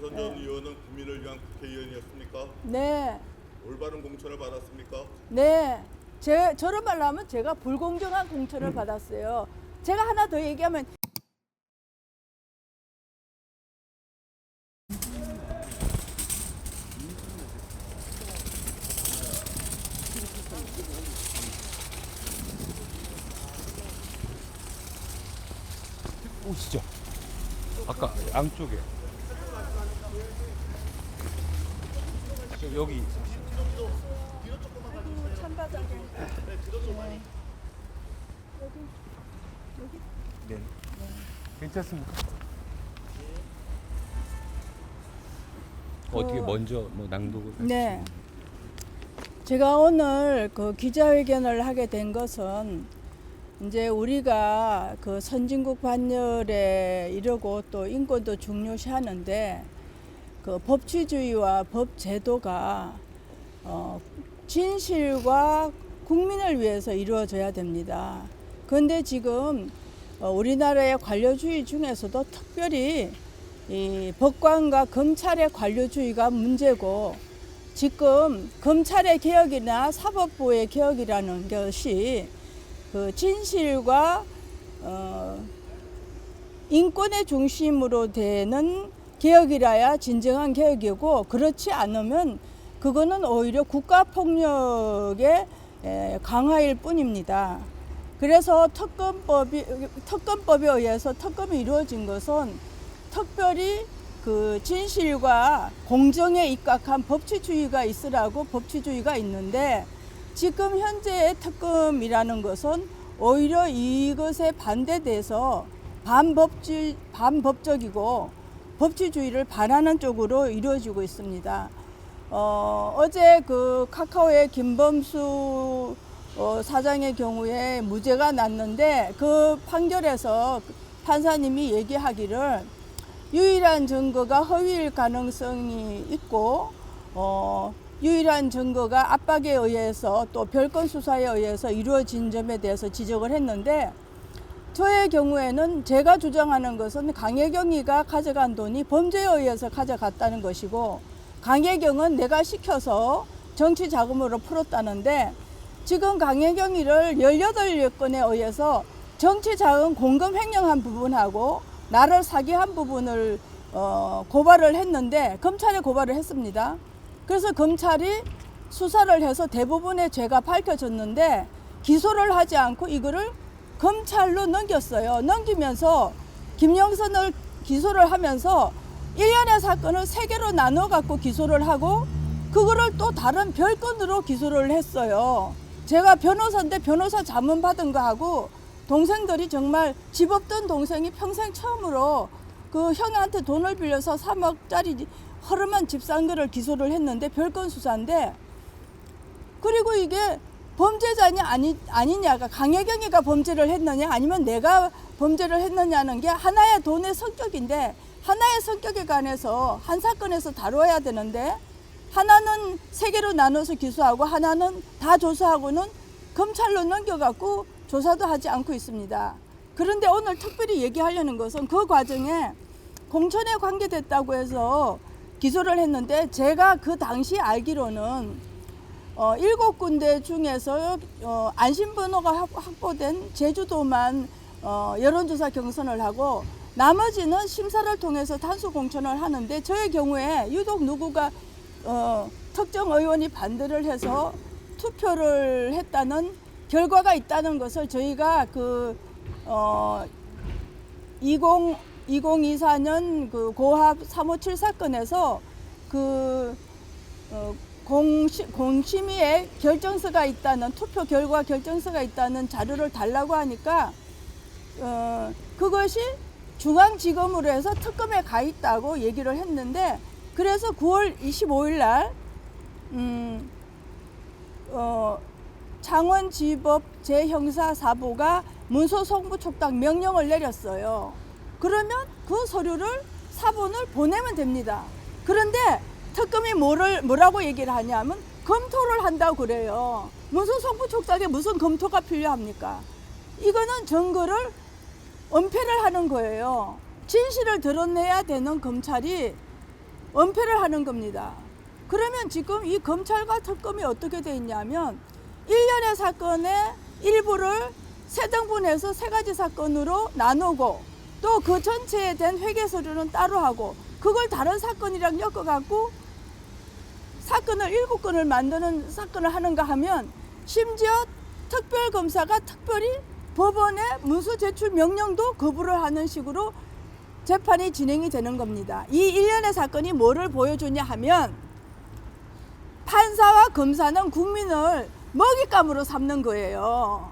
박영선 전 의원은 국민을 위한 국회의원이었습니까? 네, 올바른 공천을 받았습니까? 네. 제 저런 말로 하면 제가 불공정한 공천을 받았어요. 제가 하나 더 얘기하면 오시죠. 아까 양쪽에. 네. 괜찮습니다. 어떻게 먼저 뭐 낭독을 네. 제가 오늘 그 기자회견을 하게 된 것은 이제 우리가 그 선진국 반열에 이러고 또 인권도 중요시하는데 그 법치주의와 법 제도가 어, 진실과 국민을 위해서 이루어져야 됩니다. 그런데 지금 어, 우리나라의 관료주의 중에서도 특별히 이 법관과 검찰의 관료주의가 문제고 지금 검찰의 개혁이나 사법부의 개혁이라는 것이 그 진실과 어, 인권의 중심으로 되는 개혁이라야 진정한 개혁이고 그렇지 않으면 그거는 오히려 국가 폭력의 에, 강화일 뿐입니다. 그래서 특검법이 특검법에 의해서 특검이 이루어진 것은 특별히 그 진실과 공정에 입각한 법치주의가 있으라고 법치주의가 있는데 지금 현재의 특검이라는 것은 오히려 이것에 반대돼서 반법주, 반법적이고 법치주의를 반하는 쪽으로 이루어지고 있습니다. 어, 어제 그 카카오의 김범수 어, 사장의 경우에 무죄가 났는데 그 판결에서 판사님이 얘기하기를 유일한 증거가 허위일 가능성이 있고 어, 유일한 증거가 압박에 의해서 또 별건 수사에 의해서 이루어진 점에 대해서 지적을 했는데 저의 경우에는 제가 주장하는 것은 강혜경이가 가져간 돈이 범죄에 의해서 가져갔다는 것이고 강혜경은 내가 시켜서 정치 자금으로 풀었다는데 지금 강혜경이를 18건에 의해서 정치 자금 공금 횡령한 부분하고 나를 사기한 부분을 어, 고발을 했는데 검찰에 고발을 했습니다. 그래서 검찰이 수사를 해서 대부분의 죄가 밝혀졌는데 기소를 하지 않고 이거를 검찰로 넘겼어요. 넘기면서 김영선을 기소를 하면서 일련의 사건을 세 개로 나눠 갖고 기소를 하고 그거를 또 다른 별건으로 기소를 했어요. 제가 변호사인데 변호사 자문 받은 거 하고 동생들이 정말 집 없던 동생이 평생 처음으로 그 형한테 돈을 빌려서 3억짜리 허름한 집 산 거를 기소를 했는데 별건 수사인데 그리고 이게 범죄자냐 아니 아니냐가 강혜경이가 범죄를 했느냐 아니면 내가 범죄를 했느냐는 게 하나의 돈의 성격인데 하나의 성격에 관해서 한 사건에서 다뤄야 되는데 하나는 세 개로 나눠서 기소하고 하나는 다 조사하고는 검찰로 넘겨갖고 조사도 하지 않고 있습니다. 그런데 오늘 특별히 얘기하려는 것은 그 과정에 공천에 관계됐다고 해서 기소를 했는데 제가 그 당시 알기로는 어, 일곱 군데 중에서 어, 안심번호가 확- 확보된 제주도만 어, 여론조사 경선을 하고 나머지는 심사를 통해서 단수 공천을 하는데 저의 경우에 유독 누구가 어, 특정 의원이 반대를 해서 투표를 했다는 결과가 있다는 것을 저희가 그 어, 20 2024년 그 고합 357 사건에서 그 어, 공시, 공심위에 결정서가 있다는 투표 결과 결정서가 있다는 자료를 달라고 하니까 어, 그것이 중앙지검으로 해서 특검에 가 있다고 얘기를 했는데 그래서 9월 25일 날 음, 어, 창원지법 제형사사부가 문서 송부 촉탁 명령을 내렸어요. 그러면 그 서류를 사본을 보내면 됩니다. 그런데 특검이 뭐를 뭐라고 얘기를 하냐면 검토를 한다고 그래요. 문서 송부 촉탁에 무슨 검토가 필요합니까? 이거는 증거를 은폐를 하는 거예요. 진실을 드러내야 되는 검찰이 은폐를 하는 겁니다. 그러면 지금 이 검찰과 특검이 어떻게 돼 있냐면 일련의 사건의 일부를 세 등분해서 세 가지 사건으로 나누고 또 그 전체에 대한 회계 서류는 따로 하고 그걸 다른 사건이랑 엮어 갖고 사건을 일곱 건을 만드는 사건을 하는가 하면 심지어 특별검사가 특별히 법원에 문서 제출 명령도 거부를 하는 식으로 재판이 진행이 되는 겁니다. 이 일련의 사건이 뭐를 보여주냐 하면 판사와 검사는 국민을 먹잇감으로 삼는 거예요.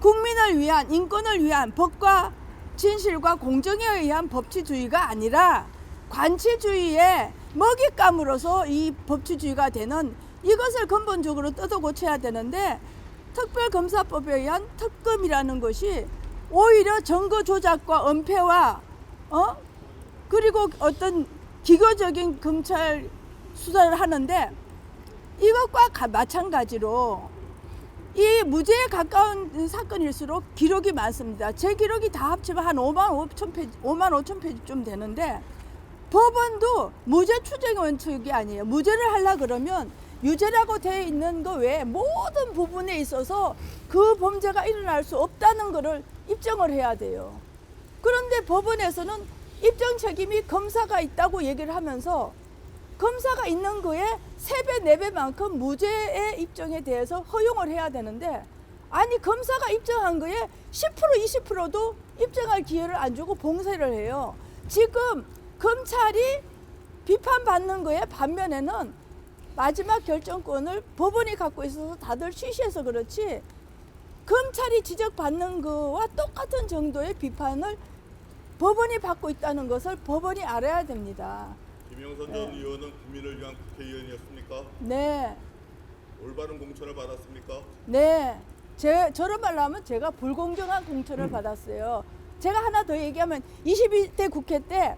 국민을 위한 인권을 위한 법과 진실과 공정에 의한 법치주의가 아니라 관치주의의 먹잇감으로서 이 법치주의가 되는 이것을 근본적으로 뜯어 고쳐야 되는데 특별검사법에 의한 특검이라는 것이 오히려 증거 조작과 은폐와 어 그리고 어떤 기교적인 검찰 수사를 하는데 이것과 가- 마찬가지로 이 무죄에 가까운 사건일수록 기록이 많습니다. 제 기록이 다 합치면 한 5만 5천 페이지, 5만 5천 페이지쯤 되는데 법원도 무죄 추정 원칙이 아니에요. 무죄를 하려 그러면 유죄라고 되어 있는 거 외에 모든 부분에 있어서 그 범죄가 일어날 수 없다는 것을 입증을 해야 돼요. 그런데 법원에서는 입증 책임이 검사가 있다고 얘기를 하면서 검사가 있는 거에 세 배, 네 배만큼 무죄의 입증에 대해서 허용을 해야 되는데 아니 검사가 입증한 거에 10% 20%도 입증할 기회를 안 주고 봉쇄를 해요. 지금 검찰이 비판받는 거에 반면에는 마지막 결정권을 법원이 갖고 있어서 다들 쉬쉬해서 그렇지 검찰이 지적받는 거와 똑같은 정도의 비판을 법원이 받고 있다는 것을 법원이 알아야 됩니다. 김영선 전 의원은 국민을 위한 국회의원이었습니까? 네. 올바른 공천을 받았습니까? 네. 제, 저런 말로 하면 제가 불공정한 공천을 받았어요. 제가 하나 더 얘기하면 22대 국회 때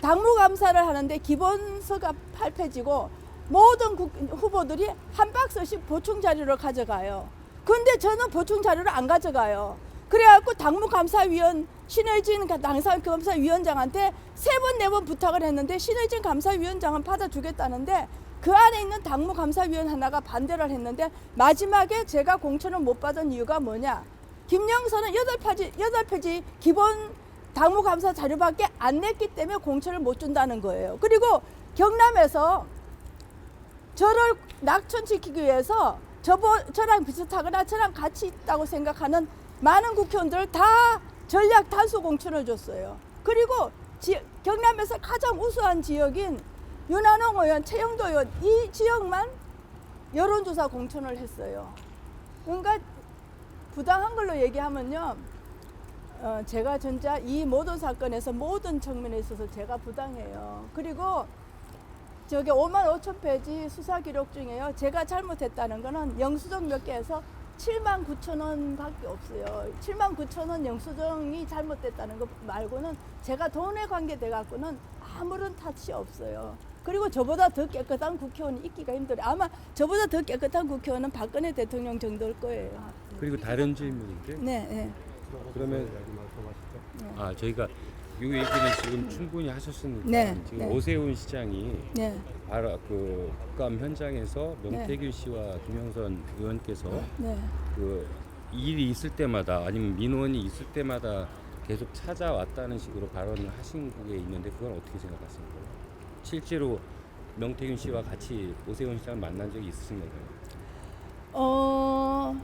당무 감사를 하는데 기본서가 8페이지고 모든 국, 후보들이 한 박스씩 보충 자료를 가져가요. 근데 저는 보충 자료를 안 가져가요. 그래갖고 당무감사위원 신의진 당사감사위원장한테 세 번 네 번 부탁을 했는데 신의진 감사위원장은 받아주겠다는데 그 안에 있는 당무감사위원 하나가 반대를 했는데 마지막에 제가 공천을 못 받은 이유가 뭐냐? 김영선은 여덟 페이지 여덟 페이지 기본 당무감사 자료밖에 안 냈기 때문에 공천을 못 준다는 거예요. 그리고 경남에서 저를 낙천시키기 위해서 저보, 저랑 비슷하거나 저랑 같이 있다고 생각하는 많은 국회의원들 다 전략 단수 공천을 줬어요. 그리고 지, 경남에서 가장 우수한 지역인 윤한홍 의원, 최영도 의원 이 지역만 여론조사 공천을 했어요. 그러니까 부당한 걸로 얘기하면요. 어, 제가 진짜 이 모든 사건에서 모든 측면에 있어서 제가 부당해요. 그리고 저기 5만 5천 페이지 수사 기록 중에요. 제가 잘못했다는 거는 영수증 몇 개에서 7만 9천 원밖에 없어요. 7만 9천 원 영수증이 잘못됐다는 거 말고는 제가 돈에 관계돼 갖고는 아무런 탓이 없어요. 그리고 저보다 더 깨끗한 국회의원이 있기가 힘들어요. 아마 저보다 더 깨끗한 국회의원은 박근혜 대통령 정도일 거예요. 그리고 다른 질문인데 네, 네. 그러면 아 저희가 이 얘기는 지금 충분히 하셨으니까 네, 지금 네. 오세훈 시장이 네, 바로 그 국감 현장에서 명태균 씨와 김영선 의원께서 네. 그 일이 있을 때마다 아니면 민원이 있을 때마다 계속 찾아왔다는 식으로 발언을 하신 게 있는데 그건 어떻게 생각하십니까? 실제로 명태균 씨와 같이 오세훈 시장을 만난 적이 있으신가요? 어,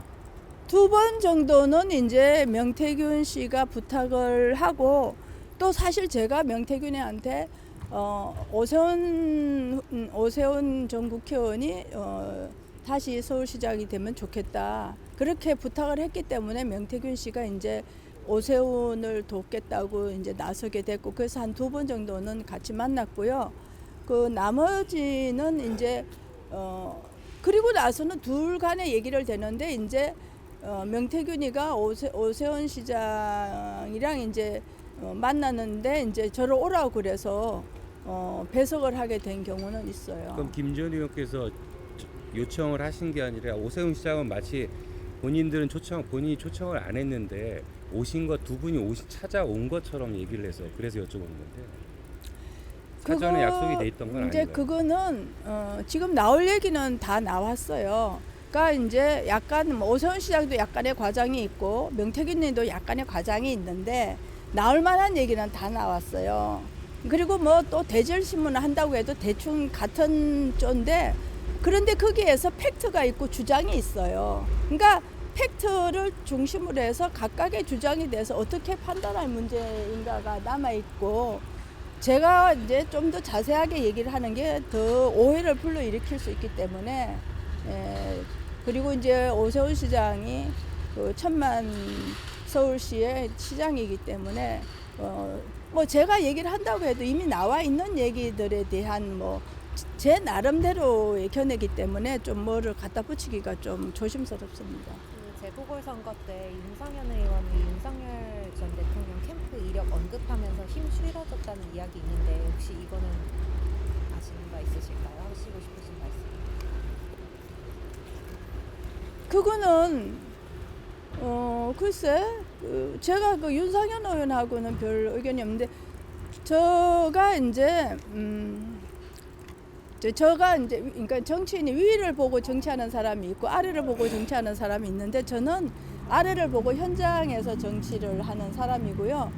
두 번 정도는 이제 명태균 씨가 부탁을 하고 또 사실 제가 명태균한테 어, 오세훈 음, 오세훈 전 국회의원이 어, 다시 서울시장이 되면 좋겠다 그렇게 부탁을 했기 때문에 명태균 씨가 이제 오세훈을 돕겠다고 이제 나서게 됐고 그래서 한 두 번 정도는 같이 만났고요. 그 나머지는 이제 어 그리고 나서는 둘 간의 얘기를 되는데 이제 어 명태균이가 오세, 오세훈 시장이랑 이제 어 만났는데 이제 저를 오라고 그래서 어 배석을 하게 된 경우는 있어요. 그럼 김전 의원께서 저- 요청을 하신 게 아니라 오세훈 시장은 마치 본인들은 초청 본인이 초청을 안 했는데 오신 것 두 분이 오시 찾아온 것처럼 얘기를 해서 그래서 여쭤보는 건데 사전에 약속이 돼 있던 건 이제 아닌가요? 그거는 어, 지금 나올 얘기는 다 나왔어요. 그러니까 이제 약간 뭐 오세훈 시장도 약간의 과장이 있고 명태균님도 약간의 과장이 있는데 나올 만한 얘기는 다 나왔어요. 그리고 뭐 또 대절 신문을 한다고 해도 대충 같은 쪼인데 그런데 거기에서 팩트가 있고 주장이 있어요. 그러니까 팩트를 중심으로 해서 각각의 주장에 대해서 어떻게 판단할 문제인가가 남아 있고 제가 이제 좀 더 자세하게 얘기를 하는 게 더 오해를 불러일으킬 수 있기 때문에 에, 그리고 이제 오세훈 시장이 그 천만 서울시의 시장이기 때문에 어, 뭐 제가 얘기를 한다고 해도 이미 나와 있는 얘기들에 대한 뭐 제 나름대로의 견해이기 때문에 좀 뭐를 갖다 붙이기가 좀 조심스럽습니다. 그 재보궐선거 때 윤상현 의원이 윤석열 전 대통령 캠프 이력 언급하면서 힘 실어줬다는 이야기 있는데 혹시 이거는 아시는 바 있으실까요? 하시고 싶으신 말씀? 그거는 어 글쎄 그 제가 그 윤상현 의원하고는 별 의견이 없는데 저가 이제 음 저- 저가 이제 위- 그러니까 정치인이 위를 보고 정치하는 사람이 있고 아래를 보고 정치하는 사람이 있는데 저는 아래를 보고 현장에서 정치를 하는 사람이고요.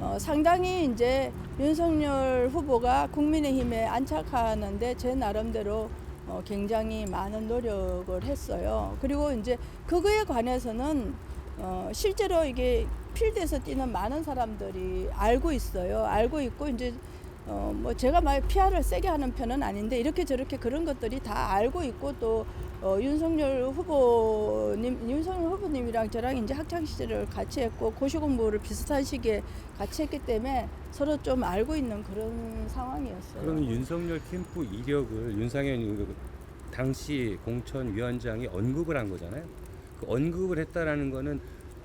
어, 상당히 이제 윤석열 후보가 국민의힘에 안착하는데 제 나름대로 어, 굉장히 많은 노력을 했어요. 그리고 이제 그거에 관해서는 어, 실제로 이게 필드에서 뛰는 많은 사람들이 알고 있어요. 알고 있고 이제 어, 뭐 제가 막 PR을 세게 하는 편은 아닌데 이렇게 저렇게 그런 것들이 다 알고 있고 또 어, 윤석열 후보님, 윤석열 후보님이랑 저랑 이제 학창 시절을 같이 했고 고시 공부를 비슷한 시기에 같이 했기 때문에 서로 좀 알고 있는 그런 상황이었어요. 그러면 윤석열 캠프 이력을 윤상현 그 당시 공천위원장이 언급을 한 거잖아요. 그 언급을 했다라는 거는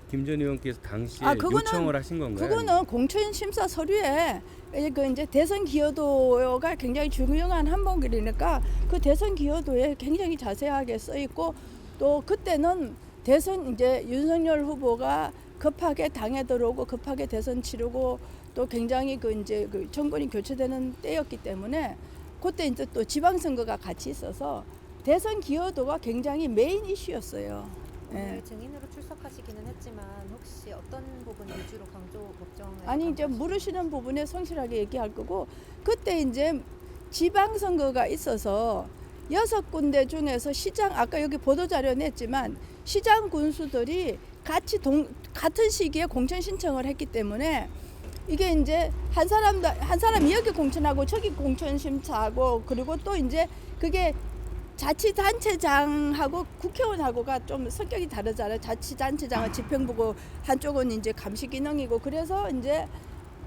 김전 의원께서 당시에 아, 그거는- 요청을 하신 건가요? 그거는 공천 심사 서류에 이제 그 이제 대선 기여도가 굉장히 중요한 항목이니까 그 대선 기여도에 굉장히 자세하게 써 있고 또 그때는 대선 이제 윤석열 후보가 급하게 당에 들어오고 급하게 대선 치르고 또 굉장히 그 이제 그 정권이 교체되는 때였기 때문에 그때 이제 또 지방선거가 같이 있어서 대선 기여도가 굉장히 메인 이슈였어요. 예. 오늘 증인으로 출석하시기는 했지만 혹시 어떤 부분 위주로 강조 법정에 아니 이제 물으시는 부분에 성실하게 얘기할 거고 그때 이제 지방선거가 있어서 여섯 군데 중에서 시장 아까 여기 보도 자료 냈지만 시장 군수들이 같이 동 같은 시기에 공천 신청을 했기 때문에 이게 이제 한 사람도 한 사람이 여기 공천하고 저기 공천 심사하고 그리고 또 이제 그게 자치단체장하고 국회의원하고가 좀 성격이 다르잖아요. 자치단체장은 집행부고 한쪽은 이제 감시 기능이고 그래서 이제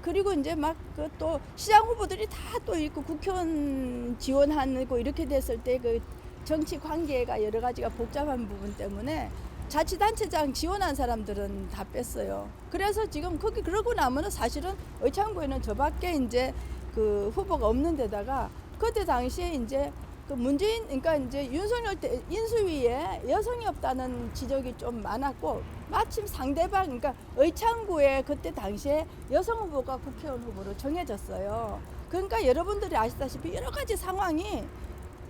그리고 이제 막 그 또 시장 후보들이 다 또 있고 국회의원 지원하고 이렇게 됐을 때 그 정치 관계가 여러 가지가 복잡한 부분 때문에 자치단체장 지원한 사람들은 다 뺐어요. 그래서 지금 거기 그러고 나면은 사실은 의창구에는 저밖에 이제 그 후보가 없는 데다가 그때 당시에 이제 그 문재인 그러니까 이제 윤석열 때 인수위에 여성이 없다는 지적이 좀 많았고 마침 상대방 그러니까 의창구에 그때 당시에 여성 후보가 국회의원 후보로 정해졌어요. 그러니까 여러분들이 아시다시피 여러 가지 상황이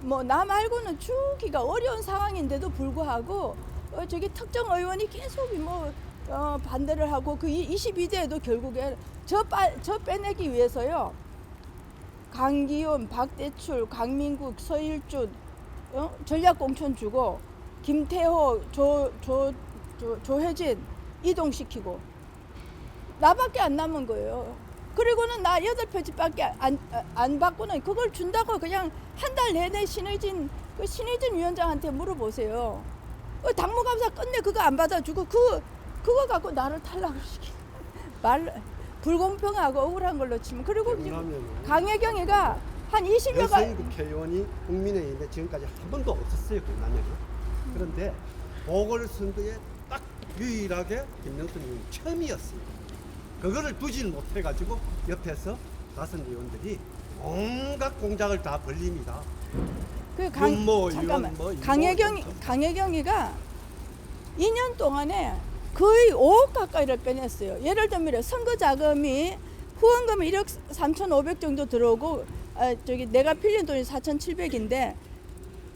뭐 나 말고는 주기가 어려운 상황인데도 불구하고 어, 저기 특정 의원이 계속 뭐 어, 반대를 하고 그 22대에도 결국에 저, 빠, 저 빼내기 위해서요. 강기훈, 박대출, 강민국, 서일준 어? 전략공천 주고 김태호, 조, 조, 조, 조혜진 이동시키고 나밖에 안 남은 거예요. 그리고는 나 여덟 표지밖에 안, 안 받고는 그걸 준다고 그냥 한 달 내내 신의진 그 신의진 위원장한테 물어보세요. 어, 당무감사 끝내 그거 안 받아주고 그 그거 갖고 나를 탈락을 시키 말 불공평하고 억울한 걸로 치면 그리고 지금 강혜경이가 한 20여가 여성 국회의원이 국민의힘에 지금까지 한 번도 없었어요 국남에는 그런데 보궐선거에 딱 유일하게 김명수 의원이 처음이었어요. 그거를 두질 못해가지고 옆에서 다섯 의원들이 온갖 공작을 다 벌립니다. 그 강, 잠깐만. 의원 뭐 강혜경이 강혜경이가 2년 동안에 거의 5억 가까이를 빼냈어요. 예를 들면 선거 자금이 후원금이 1억 3,500 정도 들어오고 아, 저기 내가 필린 돈이 4,700인데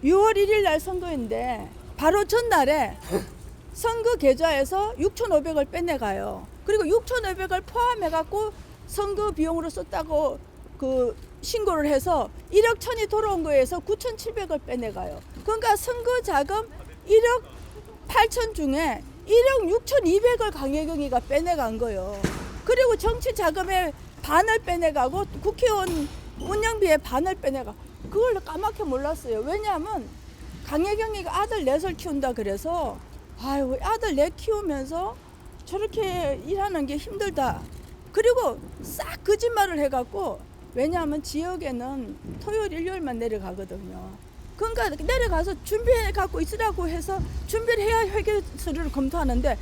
6월 1일 날 선거인데 바로 전날에 선거 계좌에서 6,500을 빼내가요. 그리고 6,500을 포함해 갖고 선거 비용으로 썼다고 그 신고를 해서 1억 천이 돌아온 거에서 9,700을 빼내가요. 그러니까 선거 자금 1억 8천 중에 1억 6,200을 강혜경이가 빼내간 거예요. 그리고 정치 자금의 반을 빼내가고 국회의원 운영비의 반을 빼내가. 그걸 까맣게 몰랐어요. 왜냐하면 강혜경이가 아들 넷을 키운다 그래서 아유 아들 넷 키우면서 저렇게 일하는 게 힘들다. 그리고 싹 거짓말을 해갖고 왜냐하면 지역에는 토요일 일요일만 내려가거든요. 그러니까 내려가서 준비해 갖고 있으라고 해서 준비를 해야 회계 서류를 검토하는데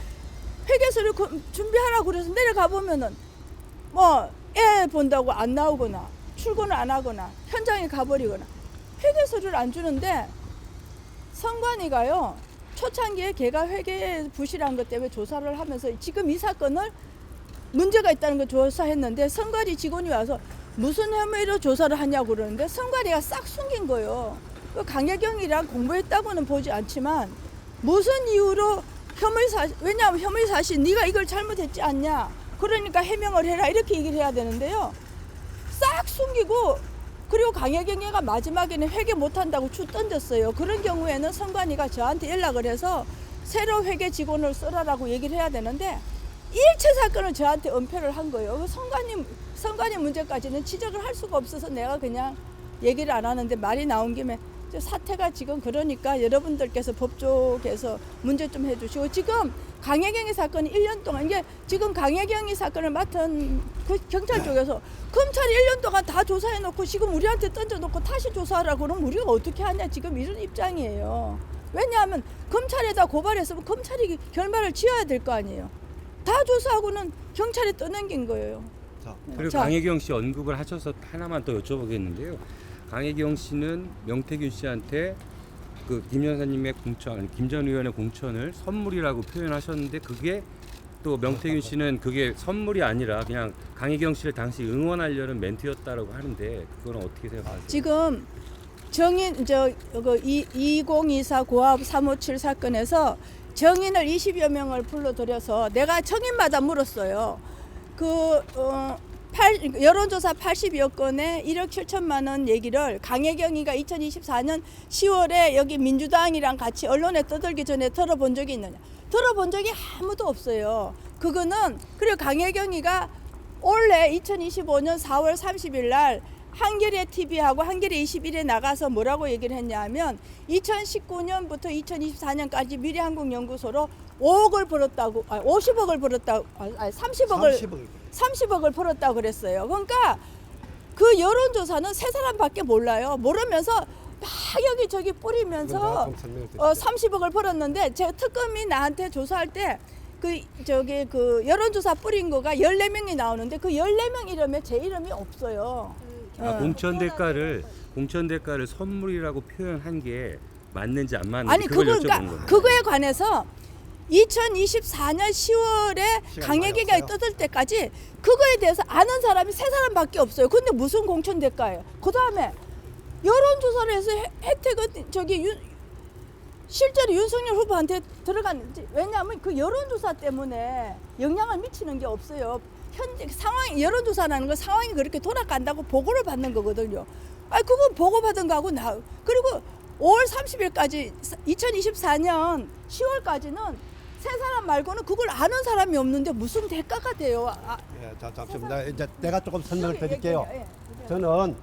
회계 서류 검- 준비하라고 그래서 내려가 보면은 뭐 애 본다고 안 나오거나 출근을 안 하거나 현장에 가버리거나 회계 서류를 안 주는데 선관위가요 초창기에 걔가 회계 부실한 것 때문에 조사를 하면서 지금 이 사건을 문제가 있다는 걸 조사했는데 선관위 직원이 와서 무슨 혐의로 조사를 하냐고 그러는데 선관위가 싹 숨긴 거예요. 그 강혜경이랑 공부했다고는 보지 않지만 무슨 이유로 혐의 사실 왜냐하면 혐의 사실 네가 이걸 잘못했지 않냐? 그러니까 해명을 해라. 이렇게 얘기를 해야 되는데요. 싹 숨기고 그리고 강혜경이가 마지막에는 회계 못한다고 추 던졌어요. 그런 경우에는 선관위가 저한테 연락을 해서 새로 회계 직원을 써라라고 얘기를 해야 되는데 일체 사건을 저한테 은폐를 한 거예요. 그 선관위 선관위 문제까지는 지적을 할 수가 없어서 내가 그냥 얘기를 안 하는데 말이 나온 김에 저 사태가 지금 그러니까 여러분들께서 법조계에서 문제 좀 해주시고 지금 강혜경의 사건이 1년 동안 이게 지금 강혜경이 사건을 맡은 그 경찰 쪽에서 검찰이 1년 동안 다 조사해놓고 지금 우리한테 던져놓고 다시 조사하라고 그러면 우리가 어떻게 하냐 지금 이런 입장이에요. 왜냐하면 검찰에다 고발했으면 검찰이 결말을 지어야 될 거 아니에요. 다 조사하고는 경찰에 떠넘긴 거예요. 자, 그리고 자. 강혜경 씨 언급을 하셔서 하나만 더 여쭤보겠는데요. 강혜경 씨는 명태균 씨한테 그 김 여사님의 공천, 김 전 의원의 공천을 선물이라고 표현하셨는데 그게 또 명태균 씨는 그게 선물이 아니라 그냥 강혜경 씨를 당시 응원하려는 멘트였다라고 하는데 그거는 어떻게 생각하세요? 지금 정인 저그 2024 고압 357 사건에서 정인을 20여 명을 불러들여서 내가 정인마다 물었어요. 그 어, 8, 여론조사 80여 건에 1억 7천만 원 얘기를 강혜경이가 2024년 10월에 여기 민주당이랑 같이 언론에 떠들기 전에 들어본 적이 있느냐? 들어본 적이 아무도 없어요. 그거는 그리고 강혜경이가 올해 2025년 4월 30일 날 한겨레 TV하고 한겨레 21에 나가서 뭐라고 얘기를 했냐면 2019년부터 2024년까지 미래한국연구소로 5억을 벌었다고 아 50억을 벌었다고 아니 30억을 30억. 30억을 벌었다고 그랬어요. 그러니까 그 여론조사는 세 사람밖에 몰라요. 모르면서 막 여기저기 뿌리면서 어 30억을 벌었는데 제 특검이 나한테 조사할 때 그 저기 그 여론조사 뿌린 거가 14명이 나오는데 그 14명 이름에 제 이름이 없어요. 그 아, 어. 공천 대가를 공천 대가를 선물이라고 표현한 게 맞는지 안 맞는지 아니 그걸 그거 여쭤본 그러니까 거예요. 그거에 관해서 2024년 10월에 시간 강혜기가 많이 없어요? 떠들 때까지 그거에 대해서 아는 사람이 세 사람밖에 없어요. 근데 무슨 공천 대가예요? 그 다음에 여론조사를 해서 혜- 혜택은 저기 윤, 실제로 윤석열 후보한테 들어갔는지 왜냐하면 그 여론조사 때문에 영향을 미치는 게 없어요. 현재 상황 여론조사라는 건 상황이 그렇게 돌아간다고 보고를 받는 거거든요. 아 그건 보고 받은 거하고 나 그리고 5월 30일까지 2024년 10월까지는 세 사람 말고는 그걸 아는 사람이 없는데 무슨 대가가 돼요? 아, 예, 자, 잠시만. 나 이제 내가 조금 설명을 드릴게요. 예. 저는